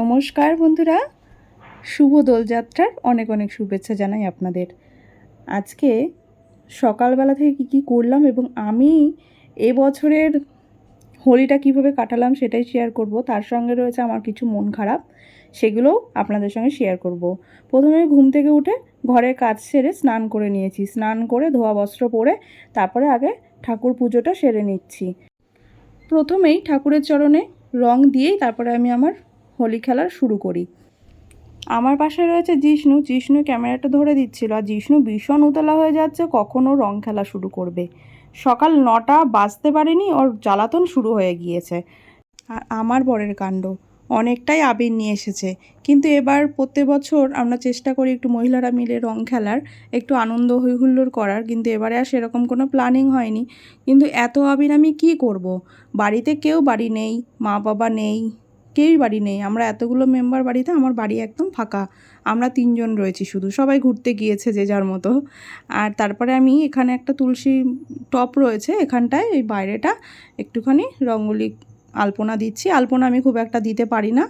নমস্কার বন্ধুরা। শুভ দোলযাত্রার অনেক অনেক শুভেচ্ছা জানাই আপনাদের। আজকে সকালবেলা থেকে কী কী করলাম এবং আমি এবছরের হোলিটা কীভাবে কাটালাম সেটাই শেয়ার করব। তার সঙ্গে রয়েছে আমার কিছু মন খারাপ, সেগুলোও আপনাদের সঙ্গে শেয়ার করব। প্রথমে ঘুম থেকে উঠে ঘরের কাজ সেরে স্নান করে নিয়েছি। স্নান করে ধোয়া বস্ত্র পরে তারপরে আগে ঠাকুর পুজোটা সেরে নিচ্ছি। প্রথমেই ঠাকুরের চরণে রং দিয়েই তারপরে আমি আমার হোলি খেলা শুরু করি। আমার পাশে রয়েছে জিষ্ণু। জিষ্ণু ক্যামেরাটা ধরে দিচ্ছিল। আর জিষ্ণু ভীষণ উতলা হয়ে যাচ্ছে কখনও রং খেলা শুরু করবে। সকাল নটা বাজতে পারেনি, ওর জ্বালাতন শুরু হয়ে গিয়েছে। আর আমার বরের কাণ্ড। অনেকটাই আবির নিয়ে এসেছে। কিন্তু এবার প্রত্যেক বছর আমরা চেষ্টা করি একটু মহিলারা মিলে রং খেলার, একটু আনন্দ হৈহুল্লোড় করার। কিন্তু এবারে আর সেরকম কোনো প্ল্যানিং হয়নি। কিন্তু এত আবির আমি কি করব। বাড়িতে কেউ বাড়ি নেই মা বাবা নেই কেউই বাড়ি নেই। আমরা এতগুলো মেম্বার বাড়িতে আমার বাড়ি একদম ফাঁকা। আমরা তিনজন রয়েছি শুধু। সবাই ঘুরতে গিয়েছে যে যার মতো। আর তারপরে আমি এখানে একটা তুলসী টপ রয়েছে এখানটায়, এই বাইরেটা একটুখানি রঙ্গোলি আলপনা দিচ্ছি। আলপনা আমি খুব একটা দিতে পারি না।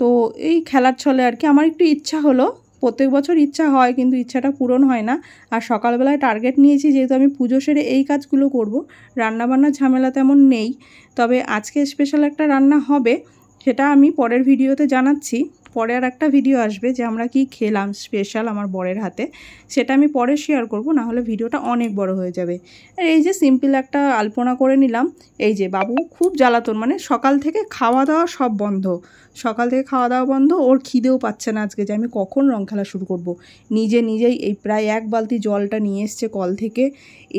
তো এই খেলার ছলে আর কি আমার একটু ইচ্ছা হলো। প্রত্যেক বছর ইচ্ছা হয় কিন্তু ইচ্ছাটা পূরণ হয় না। আর সকালবেলায় টার্গেট নিয়েছি যেহেতু আমি পুজো সেরে এই কাজগুলো করব। রান্নাবান্নার ঝামেলা তেমন নেই। তবে আজকে স্পেশাল একটা রান্না হবে। সেটা আমি পরের ভিডিওতে জানাচ্ছি। পরে আর একটা ভিডিও আসবে যে আমরা কি খেলাম স্পেশাল আমার বরের হাতে। সেটা আমি পরে শেয়ার করব না হলে ভিডিওটা অনেক বড় হয়ে যাবে। আর এই যে সিম্পল একটা আলপনা করে নিলাম, এই যে বাবু খুব জ্বালাতন মানে সকাল থেকে খাওয়া দাওয়া সব বন্ধ। সকাল থেকে খাওয়া দাওয়া বন্ধ, ওর খিদেও পাচ্ছে না আজকে যে আমি কখন রং খেলা শুরু করব। নিজে নিজেই এই প্রায় এক বালতি জলটা নিয়ে এসছে কল থেকে।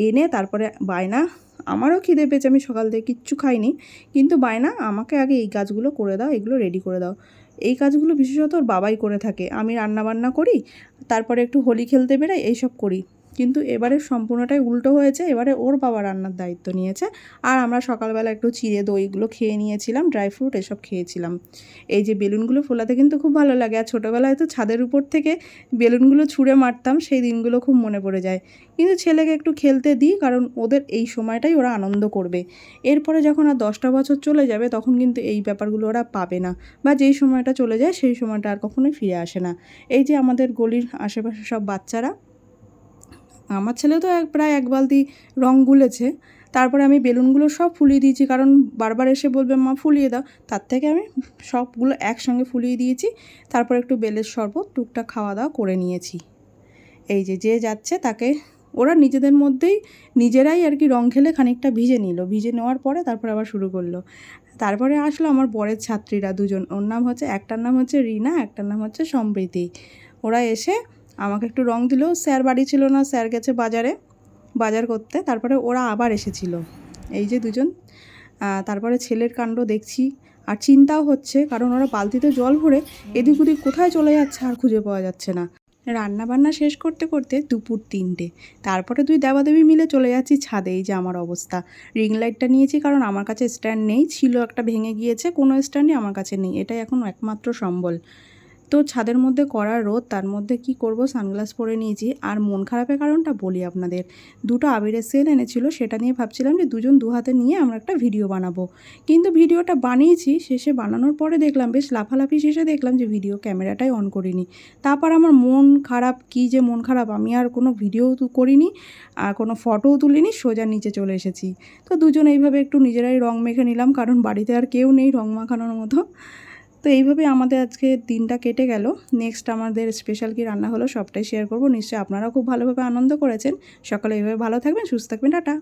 এনে তারপরে বায়না আমারও খিদে পেয়েছে, আমি সকাল থেকে কিচ্ছু খাইনি। কিন্তু বায়না, আমাকে আগে এই কাজগুলো করে দাও, এগুলো রেডি করে দাও। এই কাজগুলো বিশেষত ওর বাবাই করে থাকে। আমি রান্না বান্না করি, তারপরে একটু হোলি খেলতে বেরাই, এইসব করি। কিন্তু এবারে সম্পূর্ণটাই উল্টো হয়েছে, এবারে ওর বাবা রান্নার দায়িত্ব নিয়েছে। আর আমরা সকালবেলা একটু চিড়ে দইগুলো খেয়ে নিয়েছিলাম, ড্রাই ফ্রুট এসব খেয়েছিলাম। এই যে বেলুনগুলো ফোলাতে কিন্তু খুব ভালো লাগে, আর ছোটোবেলায় তো ছাদের উপর থেকে বেলুনগুলো ছুঁড়ে মারতাম, সেই দিনগুলো খুব মনে পড়ে যায়। কিন্তু ছেলেকে একটু খেলতে দিই, কারণ ওদের এই সময়টাই ওরা আনন্দ করবে। এরপরে যখন আর দশটা বছর চলে যাবে, তখন কিন্তু এই ব্যাপারগুলো ওরা পাবে না। বা যেই সময়টা চলে যায়, সেই সময়টা আর কখনোই ফিরে আসে না। এই যে আমাদের গলির আশেপাশে সব বাচ্চারা আমার ছেলে তো এক প্রায় এক বালতি রং গুলেছে। তারপরে আমি বেলুনগুলো সব ফুলিয়ে দিয়েছি, কারণ বারবার এসে বলবে, মা, ফুলিয়ে দাও। তার থেকে আমি সবগুলো একসঙ্গে ফুলিয়ে দিয়েছি। তারপর একটু বেলের শরবত, টুকটাক খাওয়া দাওয়া করে নিয়েছি। এই যে যে যাচ্ছে তাকে, ওরা নিজেদের মধ্যেই নিজেরাই আর কি রং খেলে খানিকটা ভিজে নিল। ভিজে নেওয়ার পরে তারপরে আবার শুরু করল। তারপরে আসলো আমার বরের ছাত্রীরা দুজন। ওর নাম হচ্ছে, একটার নাম হচ্ছে রিনা, একটার নাম হচ্ছে সম্প্রীতি। ওরা এসে আমাকে একটু রং দিল। স্যার বাড়ি ছিল না, স্যার গেছে বাজারে, বাজার করতে। তারপরে ওরা আবার এসেছিল। এই যে দুজন তারপরে ছেলের কাণ্ড দেখছি। আর চিন্তাও হচ্ছে, কারণ ওরা বালতিতে জল ভরে এদিক ওদিক কোথায় চলে যাচ্ছে আর খুঁজে পাওয়া যাচ্ছে না। রান্না বান্না শেষ করতে করতে দুপুর তিনটে। তারপরে দুই দেবাদেবী মিলে চলে যাচ্ছি ছাদে। এই যে আমার অবস্থা। রিং লাইটটা নিয়েছি, কারণ আমার কাছে স্ট্যান্ড নেই। ছিল একটা ভেঙে গিয়েছে, কোনো স্ট্যান্ডই আমার কাছে নেই। এটাই এখন একমাত্র সম্বল। তো ছাদের মধ্যে করা রোদ, তার মধ্যে কি করব? সানগ্লাস পরে নিয়েছি। আর মন খারাপের কারণটা বলি আপনাদের। দুটো আবিরের সেল এনেছিল, সেটা নিয়ে ভাবছিলাম যে দুজন দু হাতে নিয়ে আমরা একটা ভিডিও বানাবো। কিন্তু ভিডিওটা বানিয়েছি, শেষে বানানোর পরে দেখলাম, বেশ লাফালাফি শেষে দেখলাম যে ভিডিও ক্যামেরাটাই অন করিনি। তারপর আমার মন খারাপ, কি যে মন খারাপ, আমি আর কোনো ভিডিও করিনি, আর কোনো ফটোও তুলিনি, সোজা নিচে চলে এসেছি। তো দুজন এইভাবে একটু নিজেরাই রং মেখে নিলাম, কারণ বাড়িতে আর কেউ নেই রং মাখানোর মতো। তো এইভাবে আমাদের আজকে দিনটা কেটে গেল। নেক্সট আমাদের স্পেশাল কি রান্না হলো সবটাই শেয়ার করব। নিশ্চয়ই আপনারাও খুব ভালোভাবে আনন্দ করেছেন। সকালে এইভাবে ভালো থাকবেন, সুস্থ থাকবেন, টাটা।